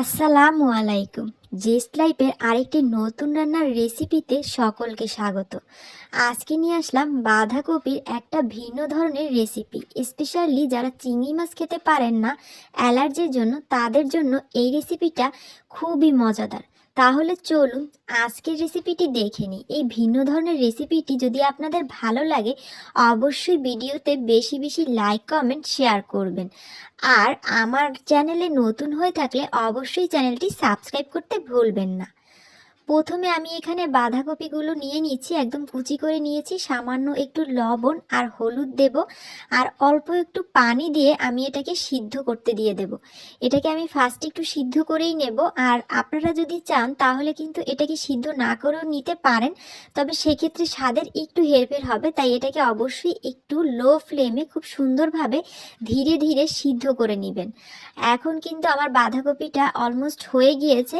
আসসালামু আলাইকুম। জেস্ট লাইফের আরেকটি নতুন রান্নার রেসিপিতে সকলকে স্বাগত। আজকে নিয়ে আসলাম বাঁধাকপির একটা ভিন্ন ধরনের রেসিপি। স্পেশালি যারা চিংড়ি মাছ খেতে পারেন না, অ্যালার্জির জন্য তাদের জন্য এই রেসিপিটা খুবই মজাদার। তাহলে চলুন আজকের রেসিপিটি দেখে নিই। এই ভিন্ন ধরনের রেসিপিটি যদি আপনাদের ভালো লাগে, অবশ্যই ভিডিওতে বেশি বেশি লাইক কমেন্ট শেয়ার করবেন। আর আমার চ্যানেলে নতুন হয়ে থাকলে অবশ্যই চ্যানেলটি সাবস্ক্রাইব করতে ভুলবেন না। প্রথমে আমি এখানে বাঁধাকপিগুলো নিয়ে নিচ্ছি, একদম কুচি করে নিয়েছি। সামান্য একটু লবণ আর হলুদ দেব আর অল্প একটু পানি দিয়ে আমি এটাকে সিদ্ধ করতে দিয়ে দেব। এটাকে আমি ফার্স্ট একটু সিদ্ধ করেই নেব আর আপনারা যদি চান তাহলে কিন্তু এটাকে সিদ্ধ না করেও নিতে পারেন, তবে সেক্ষেত্রে স্বাদের একটু হেরফের হবে, তাই এটাকে অবশ্যই একটু লো ফ্লেমে খুব সুন্দরভাবে ধীরে ধীরে সিদ্ধ করে নেবেন। এখন কিন্তু আমার বাঁধাকপিটা অলমোস্ট হয়ে গিয়েছে।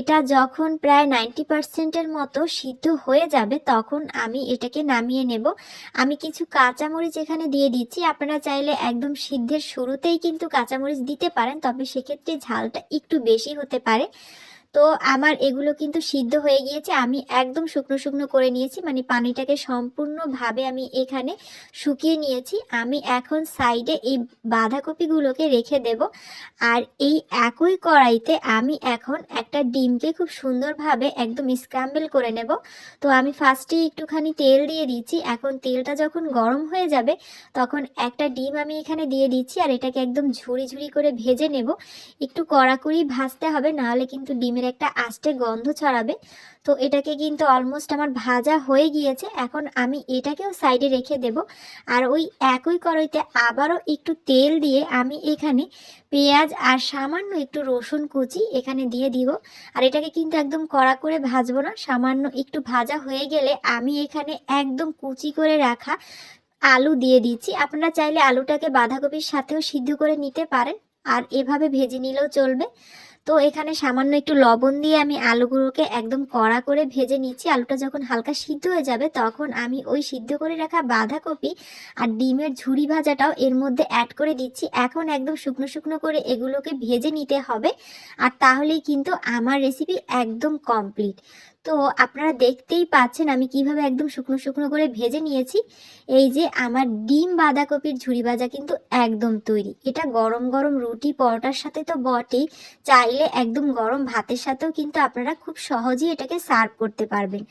এটা যখন প্রায় নাইনটি পার্সেন্টের মতো সিদ্ধ হয়ে যাবে, তখন আমি এটাকে নামিয়ে নেব। আমি কিছু কাঁচামরিচ এখানে দিয়ে দিচ্ছি। আপনারা চাইলে একদম সিদ্ধের শুরুতেই কিন্তু কাঁচামরিচ দিতে পারেন, তবে সেক্ষেত্রে ঝালটা একটু বেশি হতে পারে। তো আমার এগুলো কিন্তু সিদ্ধ হয়ে গিয়েছে। আমি একদম শুকনো শুকনো করে নিয়েছি। মানে পানিটাকে সম্পূর্ণভাবে আমি এখানে শুকিয়ে নিয়েছি। আমি এখন সাইডে এই বাঁধাকপিগুলোকে রেখে দেব। আর এই একই কড়াইতে আমি এখন একটা ডিমকে খুব সুন্দরভাবে একদম স্ক্রাম্বল করে নেব। তো আমি ফার্স্টে একটুখানি তেল দিয়ে দিচ্ছি। এখন তেলটা যখন গরম হয়ে যাবে, তখন একটা ডিম আমি এখানে দিয়ে দিচ্ছি। আর এটাকে একদম ঝুড়ি ঝুড়ি করে ভেজে নেব। একটু কড়াকড়ি ভাজতে হবে, নাহলে কিন্তু ডিমের একটা আস্তে গন্ধ ছড়াবে। তো এটাকে কিন্তু অলমোস্ট আমার ভাজা হয়ে গিয়েছে। এখন আমি এটাকেও সাইডে রেখে দেব। আর ওই একই কড়াইতে আবারও একটু তেল দিয়ে আমি এখানে পেঁয়াজ আর সামান্য একটু রসুন কুচি এখানে দিয়ে দিব। আর এটাকে কিন্তু একদম কড়া করে ভাজবো না। সামান্য একটু ভাজা হয়ে গেলে আমি এখানে একদম কুচি করে রাখা আলু দিয়ে দিচ্ছি। আপনারা চাইলে আলুটাকে বাঁধাকপির সাথেও সিদ্ধ করে নিতে পারেন। আর এভাবে ভেজে নিলেও চলবে। তো এখানে সামান্য একটু লবণ দিয়ে আমি আলুগুলোকে একদম কড়া করে ভেজে নিচ্ছি। আলুটা যখন হালকা সিদ্ধ হয়ে যাবে তখন আমি ওই সিদ্ধ করে রাখা বাঁধাকপি আর ডিমের ঝুড়ি ভাজাটাও এর মধ্যে অ্যাড করে দিচ্ছি। এখন একদম শুকনো শুকনো করে এগুলোকে ভেজে নিতে হবে আর তাহলেই কিন্তু আমার রেসিপি একদম কমপ্লিট তো আপনারা দেখতেই পাচ্ছেন আমি কীভাবে একদম শুকনো শুকনো করে ভেজে নিয়েছি। এই যে আমার ডিম বাঁধাকপির ঝুড়ি ভাজা কিন্তু একদম তৈরি। এটা গরম গরম রুটি পরোটার সাথে তো বটেই। চাইলে একদম গরম ভাতের সাথেও কিন্তু আপনারা খুব সহজেই এটাকে সার্ভ করতে পারবেন।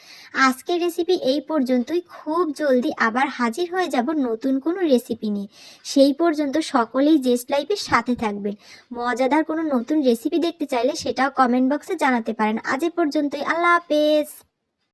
আজকের রেসিপি এই পর্যন্তই। খুব জলদি আবার হাজির হয়ে যাব নতুন কোনো রেসিপি নিয়ে। সেই পর্যন্ত সকলেই জেস্ট লাইফের সাথে থাকবেন। মজাদার কোনো নতুন রেসিপি দেখতে চাইলে সেটাও কমেন্ট বক্সে জানাতে পারেন। আজ পর্যন্তই। আল্লাহ হাফেজ।